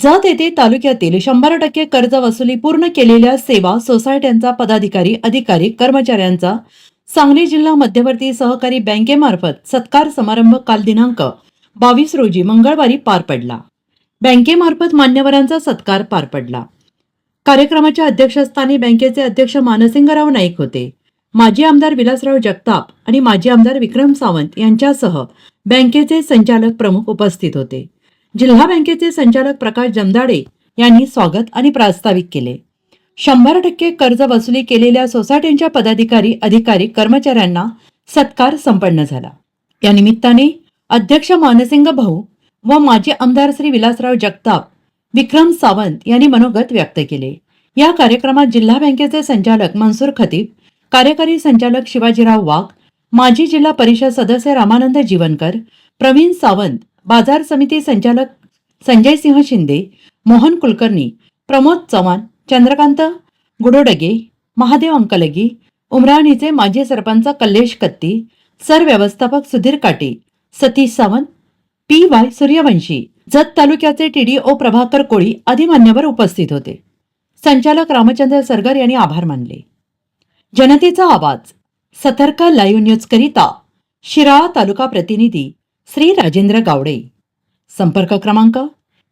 जात येथे तालुक्यातील शंभर टक्के कर्ज वसुली पूर्ण केलेल्या सेवा सोसायट्यांचा पदाधिकारी अधिकारी कर्मचाऱ्यांचा सांगली जिल्हा मध्यवर्ती सहकारी बँकेमार्फत सत्कार समारंभ काल दिनांक बावीस रोजी मंगळवारी पार पडला. बँकेमार्फत मान्यवरांचा सत्कार पार पडला. कार्यक्रमाच्या अध्यक्षस्थानी बँकेचे अध्यक्ष मानसिंगराव नाईक होते. माजी आमदार विलासराव जगताप आणि माजी आमदार विक्रम सावंत यांच्यासह बँकेचे संचालक प्रमुख उपस्थित होते. जिल्हा बँकेचे संचालक प्रकाश जमदाडे यांनी स्वागत आणि प्रास्ताविक केले. शंभर टक्के कर्ज वसुली केलेल्या सोसायट्यांच्या पदाधिकारी अधिकारी कर्मचाऱ्यांना सत्कार संपन्न झाला. या निमित्ताने अध्यक्ष मानसिंग भाऊ व माजी आमदार श्री विलासराव जगताप विक्रम सावंत यांनी मनोगत व्यक्त केले. या कार्यक्रमात जिल्हा बँकेचे संचालक मनसूर खतीब कार्यकारी संचालक शिवाजीराव वाघ माजी जिल्हा परिषद सदस्य रामानंद जीवनकर प्रवीण सावंत बाजार समिती संचालक संजय सिंह शिंदे मोहन कुलकर्णी प्रमोद चव्हाण चंद्रकांत गुडोडगे महादेव अंकलगी उमराणीचे माजी सरपंच कल्लेश कत्ती सर व्यवस्थापक सुधीर काटे सतीश सावंत पी वाय सूर्यवंशी जत तालुक्याचे टीडीओ प्रभाकर कोळी आदी मान्यवर उपस्थित होते. संचालक रामचंद्र सरगर यांनी आभार मानले. जनतेचा आवाज सतर्क लाईव्ह न्यूज करिता शिराळा तालुका प्रतिनिधी श्री राजेंद्र गावडे. संपर्क क्रमांक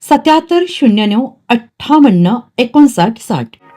सत्याहत्तर शून्य नऊ अठ्ठावन्न एकोणसाठ साठ.